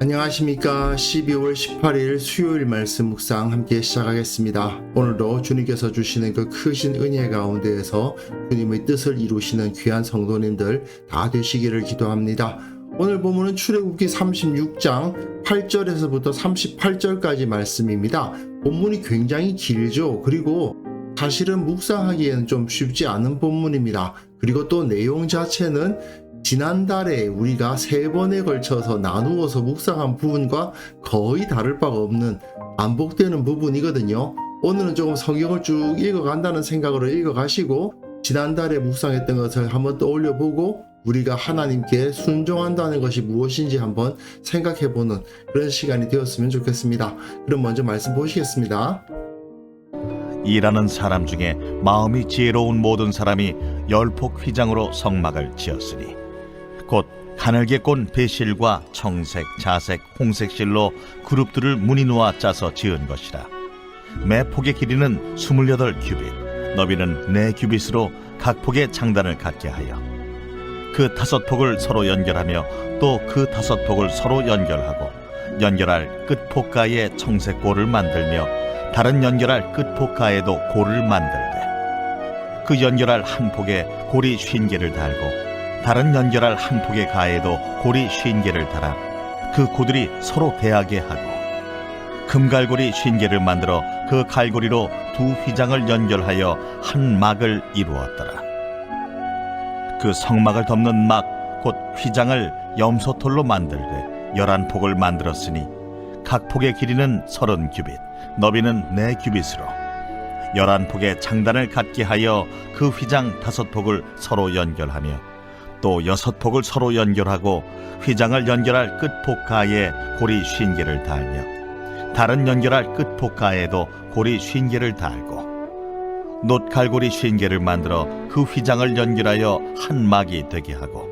안녕하십니까. 12월 18일 수요일 말씀 묵상 함께 시작하겠습니다. 오늘도 주님께서 주시는 그 크신 은혜 가운데에서 주님의 뜻을 이루시는 귀한 성도님들 다 되시기를 기도합니다. 오늘 보면은 출애굽기 36장 8절에서부터 38절까지 말씀입니다. 본문이 굉장히 길죠. 그리고 사실은 묵상하기에는 좀 쉽지 않은 본문입니다. 그리고 또 내용 자체는 지난달에 우리가 세 번에 걸쳐서 나누어서 묵상한 부분과 거의 다를 바가 없는 반복되는 부분이거든요. 오늘은 조금 성경을 쭉 읽어간다는 생각으로 읽어가시고 지난달에 묵상했던 것을 한번 떠올려 보고 우리가 하나님께 순종한다는 것이 무엇인지 한번 생각해 보는 그런 시간이 되었으면 좋겠습니다. 그럼 먼저 말씀 보시겠습니다. 일하는 사람 중에 마음이 지혜로운 모든 사람이 열폭 휘장으로 성막을 지었으니 곧 가늘게 꼰 배실과 청색, 자색, 홍색 실로 그룹들을 무늬 놓아 짜서 지은 것이라 매 폭의 길이는 28 규빗 너비는 4 규빗으로 각 폭의 장단을 갖게 하여 그 다섯 폭을 서로 연결하며 또 그 다섯 폭을 서로 연결하고 연결할 끝폭가에 청색 골을 만들며 다른 연결할 끝폭가에도 골을 만들되 그 연결할 한 폭에 골이 쉰 개를 달고 다른 연결할 한 폭의 가에도 골이 쉰 개를 달아 그 고들이 서로 대하게 하고 금갈고리 쉰 개를 만들어 그 갈고리로 두 휘장을 연결하여 한 막을 이루었더라. 그 성막을 덮는 막 곧 휘장을 염소털로 만들되 열한 폭을 만들었으니 각 폭의 길이는 서른 규빗 너비는 네 규빗으로 열한 폭의 장단을 갖게 하여 그 휘장 다섯 폭을 서로 연결하며 또 여섯 폭을 서로 연결하고 휘장을 연결할 끝폭가에 고리 쉰 개를 달며 다른 연결할 끝폭가에도 고리 쉰 개를 달고 놋갈고리 쉰 개를 만들어 그 휘장을 연결하여 한 막이 되게 하고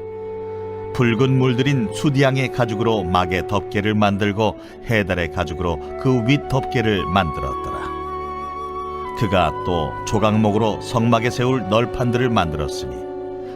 붉은 물들인 수디양의 가죽으로 막의 덮개를 만들고 해달의 가죽으로 그 윗 덮개를 만들었더라. 그가 또 조각목으로 성막에 세울 널판들을 만들었으니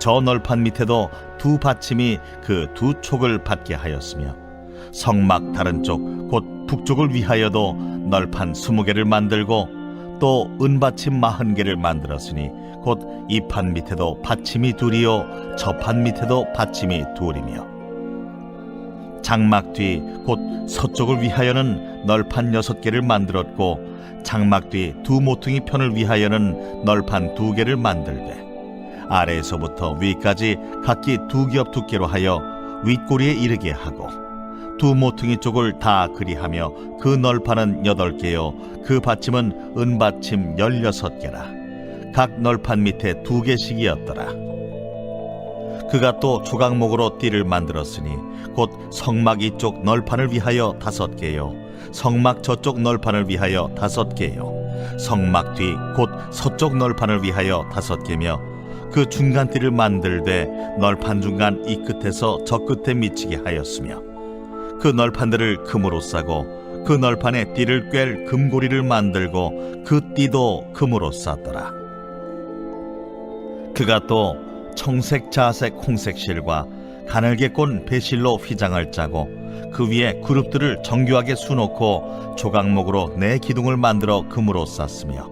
저 널판 밑에도 두 받침이 그 두 촉을 받게 하였으며 성막 다른 쪽 곧 북쪽을 위하여도 널판 스무 개를 만들고 또 은받침 마흔 개를 만들었으니 곧 이 판 밑에도 받침이 둘이요 저 판 밑에도 받침이 둘이며 장막 뒤 곧 서쪽을 위하여는 널판 여섯 개를 만들었고 장막 뒤 두 모퉁이 편을 위하여는 널판 두 개를 만들되 아래에서부터 위까지 각기 두 겹 두께로 하여 윗꼬리에 이르게 하고 두 모퉁이 쪽을 다 그리하며 그 널판은 여덟 개요. 그 받침은 은받침 열여섯 개라. 각 널판 밑에 두 개씩이었더라. 그가 또 조각목으로 띠를 만들었으니 곧 성막 이쪽 널판을 위하여 다섯 개요. 성막 저쪽 널판을 위하여 다섯 개요. 성막 뒤 곧 서쪽 널판을 위하여 다섯 개며 그 중간 띠를 만들되 널판 중간 이 끝에서 저 끝에 미치게 하였으며 그 널판들을 금으로 싸고 그 널판에 띠를 꿰 금고리를 만들고 그 띠도 금으로 쌌더라. 그가 또 청색, 자색, 홍색 실과 가늘게 꼰 배실로 휘장을 짜고 그 위에 그룹들을 정교하게 수놓고 조각목으로 네 기둥을 만들어 금으로 쌌으며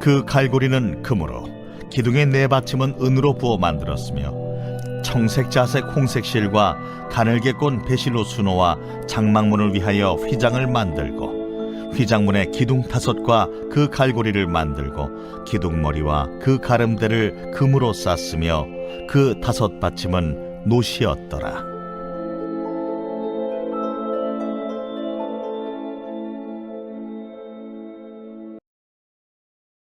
그 갈고리는 금으로 기둥의 네 받침은 은으로 부어 만들었으며 청색, 자색, 홍색 실과 가늘게 꼰 배실로 수놓아 장막문을 위하여 휘장을 만들고 휘장문의 기둥 다섯과 그 갈고리를 만들고 기둥머리와 그 가름대를 금으로 쌌으며 그 다섯 받침은 노시였더라.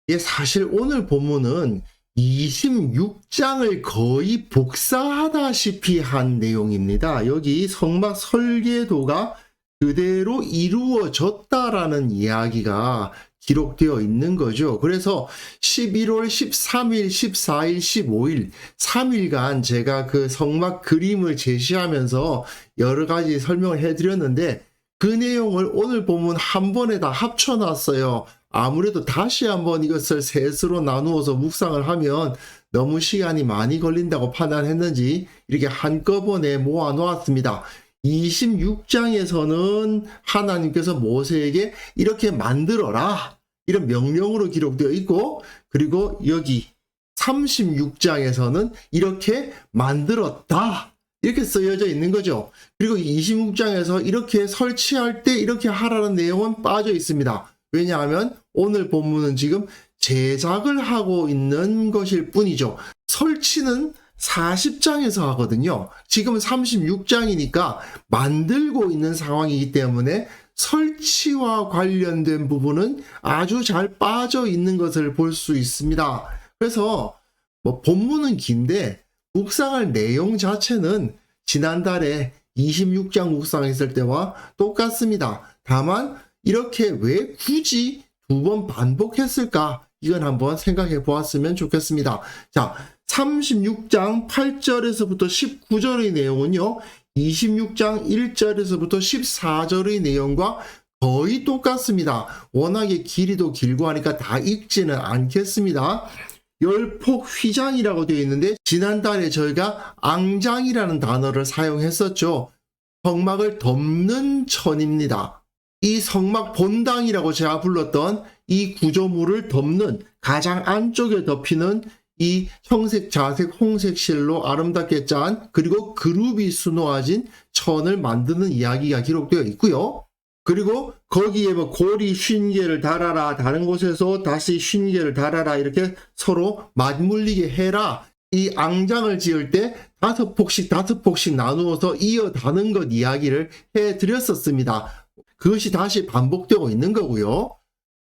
예, 사실 오늘 본문은 26장을 거의 복사하다시피 한 내용입니다. 여기 성막 설계도가 그대로 이루어졌다라는 이야기가 기록되어 있는 거죠. 그래서 11월 13일, 14일, 15일, 3일간 제가 그 성막 그림을 제시하면서 여러 가지 설명을 해드렸는데 그 내용을 오늘 보면 한 번에 다 합쳐놨어요. 아무래도 다시 한번 이것을 셋으로 나누어서 묵상을 하면 너무 시간이 많이 걸린다고 판단했는지 이렇게 한꺼번에 모아 놓았습니다. 26장에서는 하나님께서 모세에게 이렇게 만들어라. 이런 명령으로 기록되어 있고, 그리고 여기 36장에서는 이렇게 만들었다. 이렇게 쓰여져 있는 거죠. 그리고 26장에서 이렇게 설치할 때 이렇게 하라는 내용은 빠져 있습니다. 왜냐하면 오늘 본문은 지금 제작을 하고 있는 것일 뿐이죠. 설치는 40장에서 하거든요. 지금 36장이니까 만들고 있는 상황이기 때문에 설치와 관련된 부분은 아주 잘 빠져 있는 것을 볼 수 있습니다. 그래서 뭐 본문은 긴데 묵상할 내용 자체는 지난달에 26장 묵상했을 때와 똑같습니다. 다만 이렇게 왜 굳이 두 번 반복했을까? 이건 한번 생각해 보았으면 좋겠습니다. 자, 36장 8절에서부터 19절의 내용은요, 26장 1절에서부터 14절의 내용과 거의 똑같습니다. 워낙에 길이도 길고 하니까 다 읽지는 않겠습니다. 열폭 휘장이라고 되어 있는데 지난달에 저희가 앙장이라는 단어를 사용했었죠. 성막을 덮는 천입니다. 이 성막 본당이라고 제가 불렀던 이 구조물을 덮는 가장 안쪽에 덮이는 이 청색, 자색, 홍색 실로 아름답게 짠 그리고 그룹이 수놓아진 천을 만드는 이야기가 기록되어 있고요. 그리고 거기에 뭐 고리 쉰 개를 달아라 다른 곳에서 다시 쉰 개를 달아라 이렇게 서로 맞물리게 해라 이 앙장을 지을 때 다섯 폭씩 다섯 폭씩 나누어서 이어 다는 것 이야기를 해 드렸었습니다. 그것이 다시 반복되고 있는 거고요.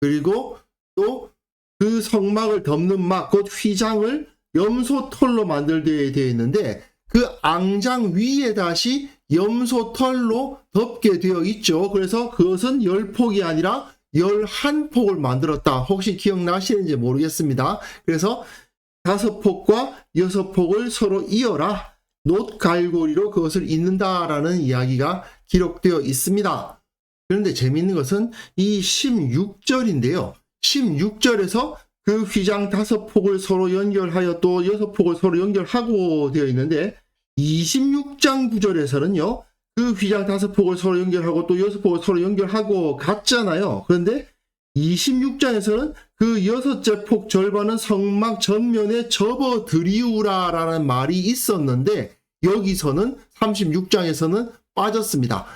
그리고 또 그 성막을 덮는 막, 곧 휘장을 염소 털로 만들되어 되어 있는데 그 앙장 위에 다시 염소 털로 덮게 되어 있죠. 그래서 그것은 열 폭이 아니라 열한 폭을 만들었다. 혹시 기억나시는지 모르겠습니다. 그래서 다섯 폭과 여섯 폭을 서로 이어라. 노 갈고리로 그것을 잇는다라는 이야기가 기록되어 있습니다. 그런데 재미있는 것은 이 16절인데요. 16절에서 그 휘장 다섯 폭을 서로 연결하여 또 여섯 폭을 서로 연결하고 되어 있는데 26장 구절에서는요. 그 휘장 다섯 폭을 서로 연결하고 또 여섯 폭을 서로 연결하고 같잖아요. 그런데 26장에서는 그 여섯째 폭 절반은 성막 전면에 접어들이우라라는 말이 있었는데 여기서는 36장에서는 빠졌습니다.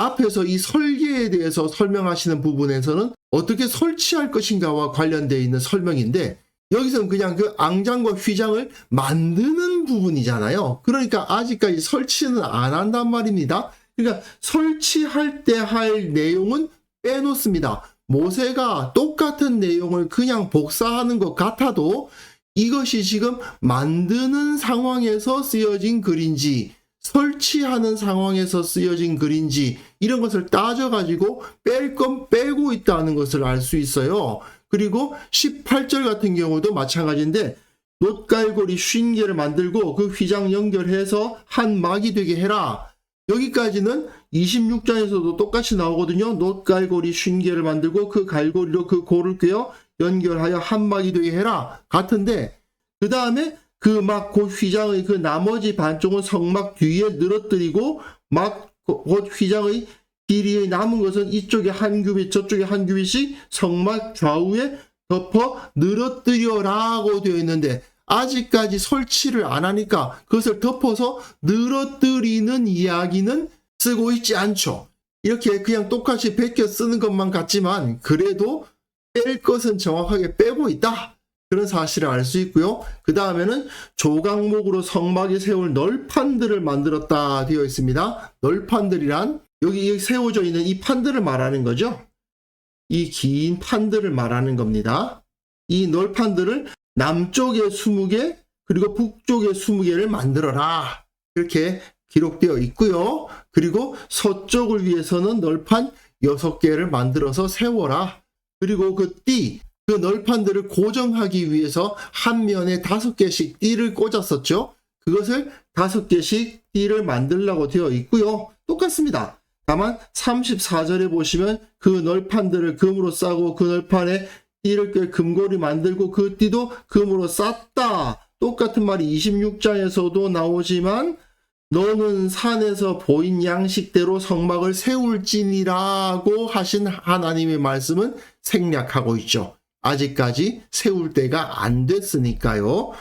앞에서 이 설계에 대해서 설명하시는 부분에서는 어떻게 설치할 것인가와 관련되어 있는 설명인데 여기서는 그냥 그 앙장과 휘장을 만드는 부분이잖아요. 그러니까 아직까지 설치는 안 한단 말입니다. 그러니까 설치할 때 할 내용은 빼놓습니다. 모세가 똑같은 내용을 그냥 복사하는 것 같아도 이것이 지금 만드는 상황에서 쓰여진 글인지 설치하는 상황에서 쓰여진 글인지 이런 것을 따져가지고 뺄 건 빼고 있다는 것을 알 수 있어요. 그리고 18절 같은 경우도 마찬가지인데 놋갈고리 쉰 개를 만들고 그 휘장 연결해서 한 막이 되게 해라. 여기까지는 26장에서도 똑같이 나오거든요. 놋갈고리 쉰 개를 만들고 그 갈고리로 그 고를 꿰어 연결하여 한 막이 되게 해라. 같은데 그 다음에 그 막 곧 휘장의 그 나머지 반쪽은 성막 뒤에 늘어뜨리고 막 곧 휘장의 길이에 남은 것은 이쪽에 한 규빗 저쪽에 한 규빗씩 성막 좌우에 덮어 늘어뜨려라고 되어 있는데 아직까지 설치를 안 하니까 그것을 덮어서 늘어뜨리는 이야기는 쓰고 있지 않죠. 이렇게 그냥 똑같이 베껴 쓰는 것만 같지만 그래도 뺄 것은 정확하게 빼고 있다. 그런 사실을 알 수 있고요. 그 다음에는 조각목으로 성막에 세울 널판들을 만들었다 되어 있습니다. 널판들이란 여기 세워져 있는 이 판들을 말하는 거죠. 이 긴 판들을 말하는 겁니다. 이 널판들을 남쪽에 20개 그리고 북쪽에 20개를 만들어라. 이렇게 기록되어 있고요. 그리고 서쪽을 위해서는 널판 6개를 만들어서 세워라. 그리고 그 띠, 그 널판들을 고정하기 위해서 한 면에 다섯 개씩 띠를 꽂았었죠. 그것을 다섯 개씩 띠를 만들라고 되어 있고요. 똑같습니다. 다만 34절에 보시면 그 널판들을 금으로 싸고 그 널판에 띠를 꿰 금고리 만들고 그 띠도 금으로 쌌다. 똑같은 말이 26장에서도 나오지만 너는 산에서 보인 양식대로 성막을 세울지니라고 하신 하나님의 말씀은 생략하고 있죠. 아직까지 세울 때가 안 됐으니까요.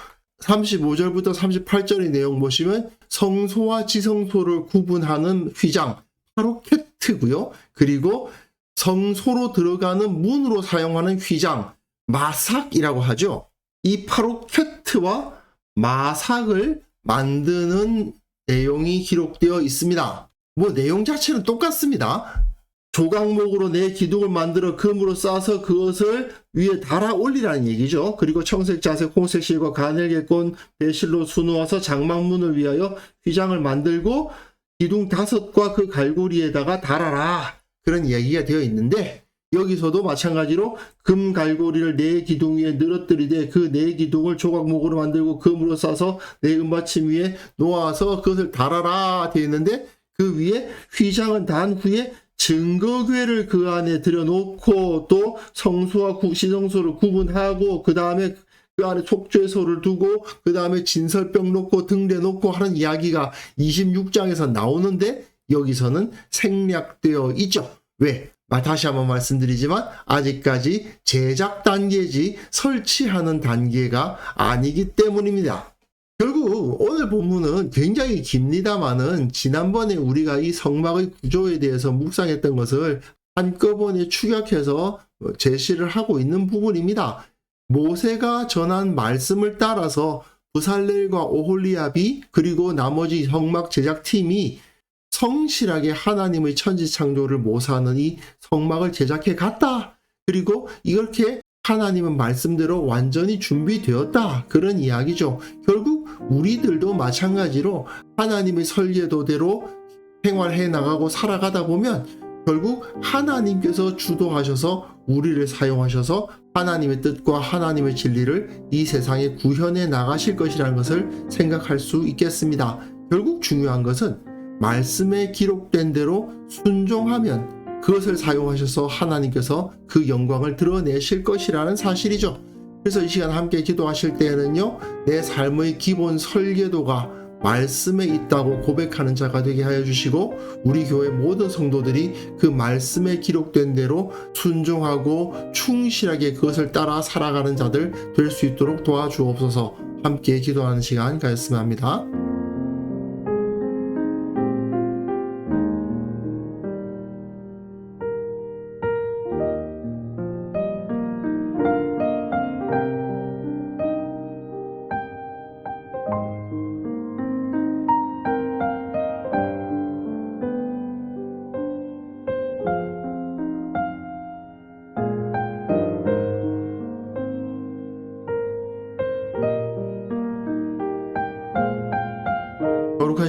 35절부터 38절의 내용 보시면 성소와 지성소를 구분하는 휘장, 바로 캐트고요. 그리고 성소로 들어가는 문으로 사용하는 휘장, 마삭이라고 하죠. 이 파로케트와 마삭을 만드는 내용이 기록되어 있습니다. 뭐 내용 자체는 똑같습니다. 조각목으로 내 기둥을 만들어 금으로 싸서 그것을 위에 달아 올리라는 얘기죠. 그리고 청색, 자색, 홍색 실과 가늘게 꼰 배실로 수놓아서 장막문을 위하여 휘장을 만들고 기둥 다섯과 그 갈고리에다가 달아라. 그런 이야기가 되어 있는데 여기서도 마찬가지로 금 갈고리를 네 기둥 위에 늘어뜨리되 그 네 기둥을 조각목으로 만들고 금으로 싸서 네 은받침 위에 놓아서 그것을 달아라 되어 있는데 그 위에 휘장은 단 후에 증거궤를 그 안에 들여놓고 또 성수와 구- 시성소를 구분하고 그 다음에 그 안에 속죄소를 두고 그 다음에 진설병 놓고 등대 놓고 하는 이야기가 26장에서 나오는데 여기서는 생략되어 있죠. 왜? 마- 다시 한번 말씀드리지만 아직까지 제작 단계지 설치하는 단계가 아니기 때문입니다. 결국 오늘 본문은 굉장히 깁니다만은 지난번에 우리가 이 성막의 구조에 대해서 묵상했던 것을 한꺼번에 축약해서 제시를 하고 있는 부분입니다. 모세가 전한 말씀을 따라서 부살렐과 오홀리압이 그리고 나머지 성막 제작팀이 성실하게 하나님의 천지 창조를 모사하는 이 성막을 제작해 갔다. 그리고 이렇게 하나님은 말씀대로 완전히 준비되었다. 그런 이야기죠. 결국 우리들도 마찬가지로 하나님의 설계도대로 생활해 나가고 살아가다 보면 결국 하나님께서 주도하셔서 우리를 사용하셔서 하나님의 뜻과 하나님의 진리를 이 세상에 구현해 나가실 것이라는 것을 생각할 수 있겠습니다. 결국 중요한 것은 말씀에 기록된 대로 순종하면 그것을 사용하셔서 하나님께서 그 영광을 드러내실 것이라는 사실이죠. 그래서 이 시간 함께 기도하실 때에는요, 내 삶의 기본 설계도가 말씀에 있다고 고백하는 자가 되게 하여 주시고, 우리 교회 모든 성도들이 그 말씀에 기록된 대로 순종하고 충실하게 그것을 따라 살아가는 자들 될 수 있도록 도와주옵소서 함께 기도하는 시간 가졌으면 합니다.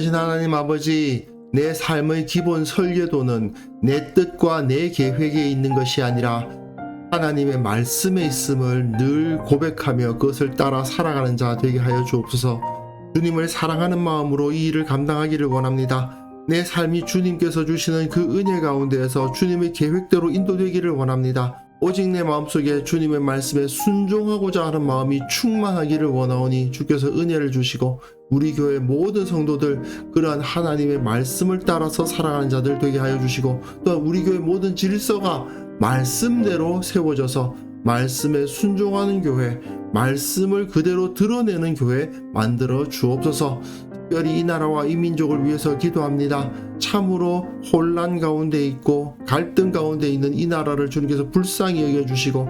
거룩하신 하나님 아버지, 내 삶의 기본 설계도는 내 뜻과 내 계획에 있는 것이 아니라 하나님의 말씀에 있음을 늘 고백하며 그것을 따라 살아가는 자 되게 하여 주옵소서. 주님을 사랑하는 마음으로 이 일을 감당하기를 원합니다. 내 삶이 주님께서 주시는 그 은혜 가운데에서 주님의 계획대로 인도되기를 원합니다. 오직 내 마음속에 주님의 말씀에 순종하고자 하는 마음이 충만하기를 원하오니 주께서 은혜를 주시고 우리 교회 모든 성도들 그러한 하나님의 말씀을 따라서 살아가는 자들 되게 하여 주시고 또한 우리 교회 모든 질서가 말씀대로 세워져서 말씀에 순종하는 교회, 말씀을 그대로 드러내는 교회 만들어 주옵소서. 특별히 이 나라와 이 민족을 위해서 기도합니다. 참으로 혼란 가운데 있고 갈등 가운데 있는 이 나라를 주님께서 불쌍히 여겨 주시고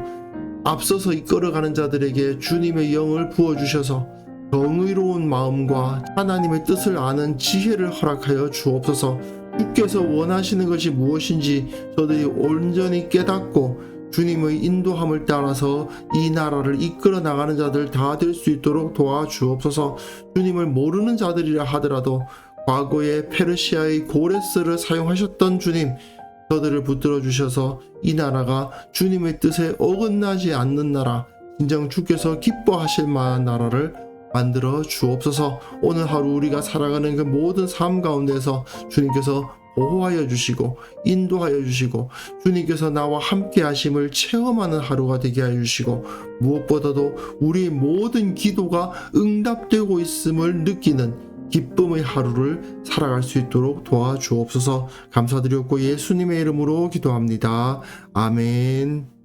앞서서 이끌어가는 자들에게 주님의 영을 부어 주셔서 정의로운 마음과 하나님의 뜻을 아는 지혜를 허락하여 주옵소서. 주께서 원하시는 것이 무엇인지 저들이 온전히 깨닫고 주님의 인도함을 따라서 이 나라를 이끌어 나가는 자들 다 될 수 있도록 도와주옵소서. 주님을 모르는 자들이라 하더라도 과거에 페르시아의 고레스를 사용하셨던 주님, 저들을 붙들어 주셔서 이 나라가 주님의 뜻에 어긋나지 않는 나라, 진정 주께서 기뻐하실 만한 나라를 만들어 주옵소서. 오늘 하루 우리가 살아가는 그 모든 삶 가운데서 주님께서 보호하여 주시고 인도하여 주시고 주님께서 나와 함께 하심을 체험하는 하루가 되게 하여 주시고 무엇보다도 우리의 모든 기도가 응답되고 있음을 느끼는 기쁨의 하루를 살아갈 수 있도록 도와주옵소서 감사드렸고 예수님의 이름으로 기도합니다. 아멘.